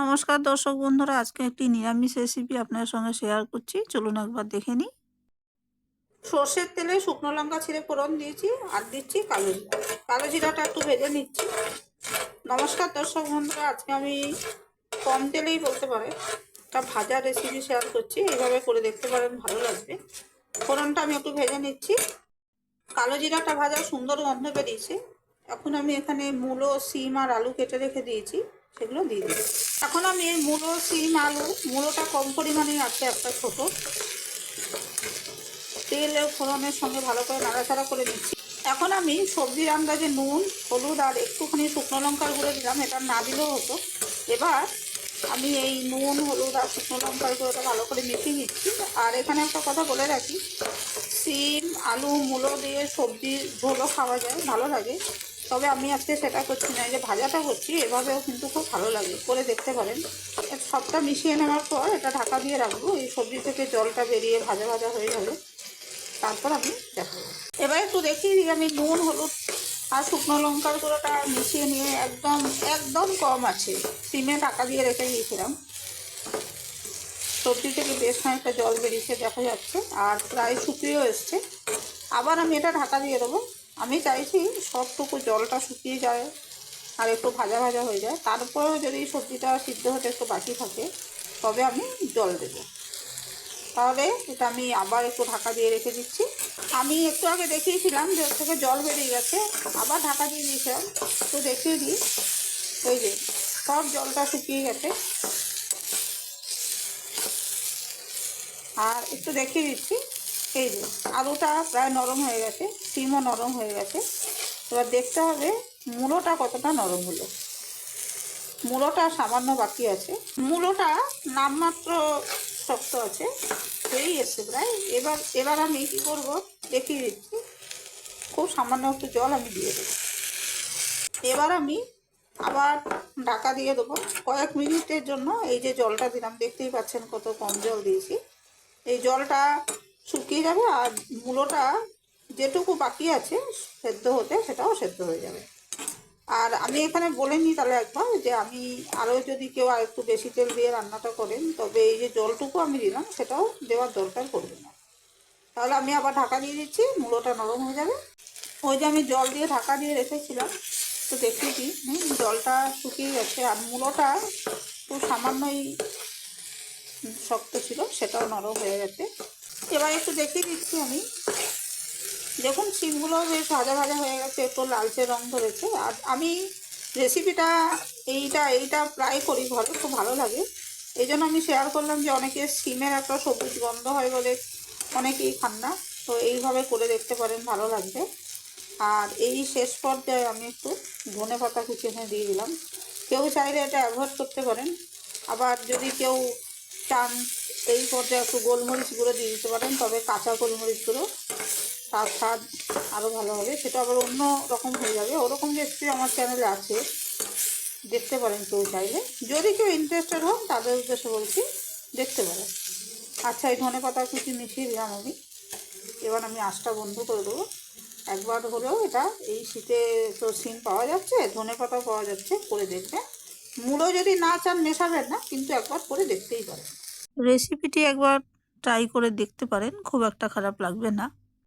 নমস্কার দর্শক বন্ধুরা, আজকে একটি নিরামিষ রেসিপি আপনার সঙ্গে শেয়ার করছি। চলুন একবার দেখে নিই। সর্ষের তেলে শুকনো লঙ্কা ছিঁড়ে ফোড়ন দিয়েছি আর দিচ্ছি কালো জিরা। কালো জিরাটা একটু ভেজে নিচ্ছি। নমস্কার দর্শক বন্ধুরা, আজকে আমি কম তেলেই বলতে পারে। একটা ভাজা রেসিপি শেয়ার করছি, এইভাবে করে দেখতে পারেন, ভালো লাগবে। ফোড়নটা আমি একটু ভেজে নিচ্ছি। কালো জিরাটা ভাজা সুন্দর গন্ধ বেরিয়েছে। এখন আমি এখানে মূলো, সিম আর আলু কেটে রেখে দিয়েছি, সেগুলো দিয়ে দিই এখন আমি এই মূলো সিম আলু, মূলোটা কম পরিমাণে আছে একটা ছোট। তেল ফোড়নের সঙ্গে ভালো করে নাড়াচাড়া করে নিচ্ছি। এখন আমি সবজির আন্দাজে নুন, হলুদ আর একটুখানি শুকনো লঙ্কার গুঁড়ো দিলাম, এটা না দিলেও হতো। এবার আমি এই নুন, হলুদ আর শুকনো লঙ্কার গুঁড়োটা ভালো করে মিশিয়ে নিচ্ছি। আর এখানে একটা কথা বলে রাখি সিম আলু, মূলো দিয়ে সবজি ঝোলও খাওয়া যায়, ভালো লাগে। তবে আমি আজকে সেটা করছি না যে ভাজাটা করছি, এভাবেও কিন্তু খুব ভালো লাগে, করে দেখতে পারেন। সবটা মিশিয়ে নেওয়ার পর এটা ঢাকা দিয়ে রাখব, এই সবজি থেকে জলটা বেরিয়ে ভাজা ভাজা হয়ে যাবে তারপর আমি দেখাবো। এবার একটু দেখি আমি নুন, হলুদ আর শুকনো লঙ্কার গুঁড়োটা মিশিয়ে নিয়ে একদম একদম কম আছে। সিমে ঢাকা দিয়ে রেখে দিয়েছিলাম। সবজি থেকে বেশ খানিকটা জল বেরিয়েছে, দেখা যাচ্ছে, আর প্রায় শুকিয়েও এসছে। আবার আমি এটা ঢাকা দিয়ে দেবো। আমি চাইছি সবটুকু জলটা শুকিয়ে যায় আর একটু ভাজা ভাজা হয়ে যায়। তারপরেও যদি সবজিটা সিদ্ধ হতে একটু বাকি থাকে, তবে আমি জল দেব। তাহলে এটা আমি আবার একটু ঢাকা দিয়ে রেখে দিচ্ছি। আমি একটু আগে দেখিয়েছিলাম যে ওর থেকে জল বেরিয়ে গেছে, আবার ঢাকা দিয়ে দিয়েছিলাম। তো দেখিয়ে দিই। ওই যে, সব জলটা শুকিয়ে গেছে। আর একটু দেখিয়ে দিচ্ছি। এই যে, আলুটা প্রায় নরম হয়ে গেছে, সিমও নরম হয়ে গেছে। এবার দেখতে হবে মূলোটা কতটা নরম হলো। মূলোটা সামান্য বাকি আছে। মূলোটা নামমাত্র শক্ত আছে এই এসছে প্রায়। এবার এবার আমি কী করব, দেখিয়ে দিচ্ছি। খুব সামান্য একটু জল আমি দিয়ে দেবো। এবার আমি আবার ঢাকা দিয়ে দেবো। কয়েক মিনিটের জন্য এই যে জলটা দিলাম, দেখতেই পাচ্ছেন কত কম জল দিয়েছি। এই জলটা শুকিয়ে যাবে আর মূলোটা যেটুকু বাকি আছে সেদ্ধ হতে সেটাও সেদ্ধ হয়ে যাবে। আর আমি এখানে বলে নিই তাহলে একবার যে আমি আরও যদি কেউ আর একটু বেশি তেল দিয়ে রান্নাটা করেন, তবে এই যে জলটুকু আমি দিলাম সেটাও দেওয়ার দরকার পড়বে না। তাহলে আমি আবার ঢাকা দিয়ে দিচ্ছি, মূলোটা নরম হয়ে যাবে। ওই যে আমি জল দিয়ে ঢাকা দিয়ে রেখেছিলাম, তো দেখিয়ে দিই। জলটা শুকিয়ে গেছে আর মূলোটা খুব সামান্যই শক্ত ছিল, সেটাও নরম হয়ে গেছে। এবার একটু দেখিয়ে দিচ্ছি আমি। দেখুন, শিমগুলো বেশ ভাজা ভাজা হয়ে গেছে, একটু লালচে রং ধরেছে। আর আমি রেসিপিটা এইটা এইটা প্রায় করি ঘরে, খুব ভালো লাগে। এই জন্য আমি শেয়ার করলাম যে অনেকে সিমের একটা সবুজ গন্ধ হয় বলে অনেকেই খান না। তো এইভাবে করে দেখতে পারেন, ভালো লাগবে। আর এই শেষ পর্যায়ে আমি একটু ধনে পাতা কুচি এখানে দিয়ে দিলাম। কেউ চাইলে এটা অ্যাভয়েড করতে পারেন। আবার যদি কেউ চান এই পর্যায়ে একটু গোলমরিচ গুঁড়ো দিয়ে দিতে পারেন, তবে কাঁচা গোলমরিচ গুঁড়ো তার স্বাদ আরও ভালো হবে। সেটা আবার অন্য রকম হয়ে যাবে। ওরকম রেসিপি আমার চ্যানেলে আছে, দেখতে পারেন কেউ চাইলে। যদি কেউ ইন্টারেস্টেড হন, তাদের উদ্দেশ্যে বলছি, দেখতে পারেন। আচ্ছা এই ধনে পাতা কুচি মিশিয়ে দিলাম আমি। এবার আমি আঁচটা বন্ধ করে দেবো। একবার হলেও এটা, এই শীতে তো সিম পাওয়া যাচ্ছে, ধনে পাতা পাওয়া যাচ্ছে, করে দেখবেন। মূলো যদি না চান, মেশাবেন না, কিন্তু একবার করে দেখতেই পারেন। রেসিপিটি একবার ট্রাই করে দেখতে পারেন খুব একটা খারাপ লাগবে না।